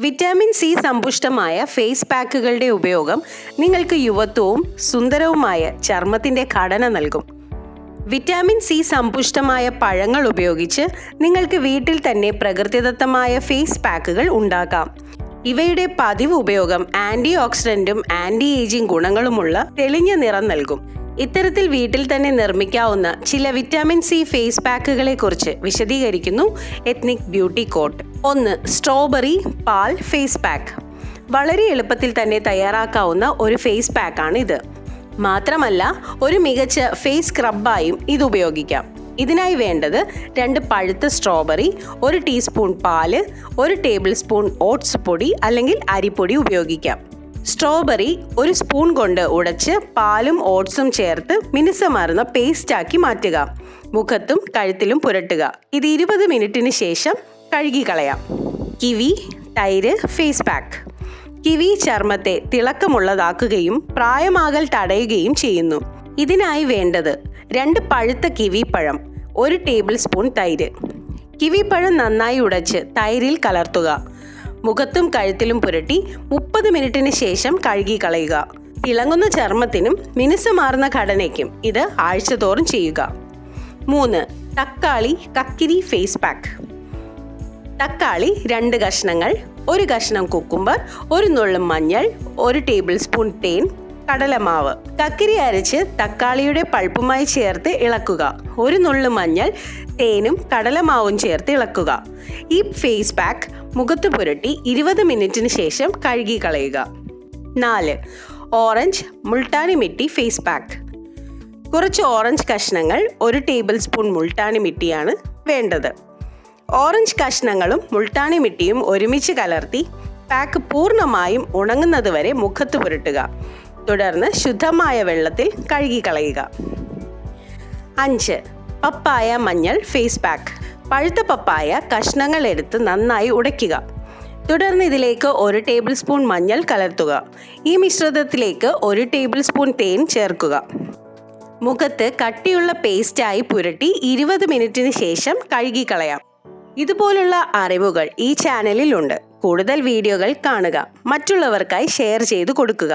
Vitamin C സമ്പുഷ്ടമായ face പാക്കുകളുടെ ഉപയോഗം നിങ്ങൾക്ക് യുവത്വവും സുന്ദരവുമായ ചർമ്മത്തിന്റെ ഘടന നൽകും. വിറ്റാമിൻ സി സമ്പുഷ്ടമായ പഴങ്ങൾ ഉപയോഗിച്ച് നിങ്ങൾക്ക് വീട്ടിൽ തന്നെ പ്രകൃതിദത്തമായ ഫേസ് പാക്കുകൾ ഉണ്ടാക്കാം. ഇവയുടെ പതിവ് ഉപയോഗം ആന്റി ഓക്സിഡന്റും ആന്റി ഏജിംഗ് ഗുണങ്ങളുമുള്ള തെളിഞ്ഞ നിറം നൽകും. ഇത്തരത്തിൽ വീട്ടിൽ തന്നെ നിർമ്മിക്കാവുന്ന ചില വിറ്റാമിൻ സി ഫേസ് പാക്കുകളെ കുറിച്ച് വിശദീകരിക്കുന്നു എത്നിക് ബ്യൂട്ടി കോട്ട് ഒന്ന് സ്ട്രോബെറി പാൽ ഫേസ് പാക്ക് വളരെ എളുപ്പത്തിൽ തന്നെ തയ്യാറാക്കാവുന്ന ഒരു ഫേസ് പാക്കാണ് ഇത് മാത്രമല്ല ഒരു മികച്ച ഫേസ് സ്ക്രബായും ഇത് ഉപയോഗിക്കാം. ഇതിനായി വേണ്ടത് രണ്ട് പഴുത്ത സ്ട്രോബെറി ഒരു ടീസ്പൂൺ പാൽ ഒരു ടേബിൾ സ്പൂൺ ഓട്സ് പൊടി അല്ലെങ്കിൽ അരിപ്പൊടി ഉപയോഗിക്കാം. സ്ട്രോബെറി ഒരു സ്പൂൺ കൊണ്ട് ഉടച്ച് പാലും ഓട്സും ചേർത്ത് മിനുസമാർന്ന പേസ്റ്റാക്കി മാറ്റുക. മുഖത്തും കഴുത്തിലും പുരട്ടുക. ഇത് ഇരുപത് മിനിറ്റിന് ശേഷം കഴുകിക്കളയാം. കിവി തൈര് ഫേസ് പാക്ക് കിവി ചർമ്മത്തെ തിളക്കമുള്ളതാക്കുകയും പ്രായമാകൽ തടയുകയും ചെയ്യുന്നു. ഇതിനായി വേണ്ടത് രണ്ട് പഴുത്ത കിവി പഴം ഒരു ടേബിൾ സ്പൂൺ തൈര്. കിവി പഴം നന്നായി ഉടച്ച് തൈരിൽ കലർത്തുക. മുഖത്തും കഴുത്തിലും പുരട്ടി മുപ്പത് മിനിറ്റിന് ശേഷം കഴുകി കളയുക. തിളങ്ങുന്ന ചർമ്മത്തിനും മിനുസമാർന്ന ഘടനയ്ക്കും ഇത് ആഴ്ചതോറും ചെയ്യുക. മൂന്ന് തക്കാളി കക്കിരി ഫേസ് പാക്ക് തക്കാളി രണ്ട് കഷ്ണങ്ങൾ ഒരു കഷ്ണം കുക്കുംബർ ഒരു നുള്ളും മഞ്ഞൾ ഒരു ടേബിൾ സ്പൂൺ തേൻ കടലമാവ്. കക്കിരി അരച്ച് തക്കാളിയുടെ പൾപ്പുമായി ചേർത്ത് ഇളക്കുക. ഒരു നുള്ളു മഞ്ഞൾ തേനും കടലമാവും ചേർത്ത് ഇളക്കുക. ഈ ഫേസ് പാക്ക് മുഖത്ത് പുരട്ടി ഇരുപത് മിനിറ്റിന് ശേഷം കഴുകി കളയുക. നാല് orange multani mitti face pack കുറച്ച് ഓറഞ്ച് കഷ്ണങ്ങൾ ഒരു ടേബിൾ സ്പൂൺ മുൾട്ടാനി മിട്ടിയാണ് വേണ്ടത്. ഓറഞ്ച് കഷ്ണങ്ങളും മുൾട്ടാണി മിട്ടിയും ഒരുമിച്ച് കലർത്തി പാക്ക് പൂർണമായും ഉണങ്ങുന്നതുവരെ മുഖത്ത് പുരട്ടുക. തുടർന്ന് ശുദ്ധമായ വെള്ളത്തിൽ കഴുകി കളയുക അഞ്ച് പപ്പായ മഞ്ഞൾ ഫേസ് പാക്ക് പഴുത്ത പപ്പായ കഷ്ണങ്ങൾ എടുത്ത് നന്നായി ഉടയ്ക്കുക. തുടർന്ന് ഇതിലേക്ക് ഒരു ടേബിൾ സ്പൂൺ മഞ്ഞൾ കലർത്തുക. ഈ മിശ്രിതത്തിലേക്ക് ഒരു ടേബിൾ സ്പൂൺ തേൻ ചേർക്കുക. മുഖത്ത് കട്ടിയുള്ള പേസ്റ്റായി പുരട്ടി ഇരുപത് മിനിറ്റിന് ശേഷം കഴുകിക്കളയാം. ഇതുപോലുള്ള അറിവുകൾ ഈ ചാനലിലുണ്ട് കൂടുതൽ വീഡിയോകൾ കാണുക. മറ്റുള്ളവർക്കായി ഷെയർ ചെയ്തു കൊടുക്കുക.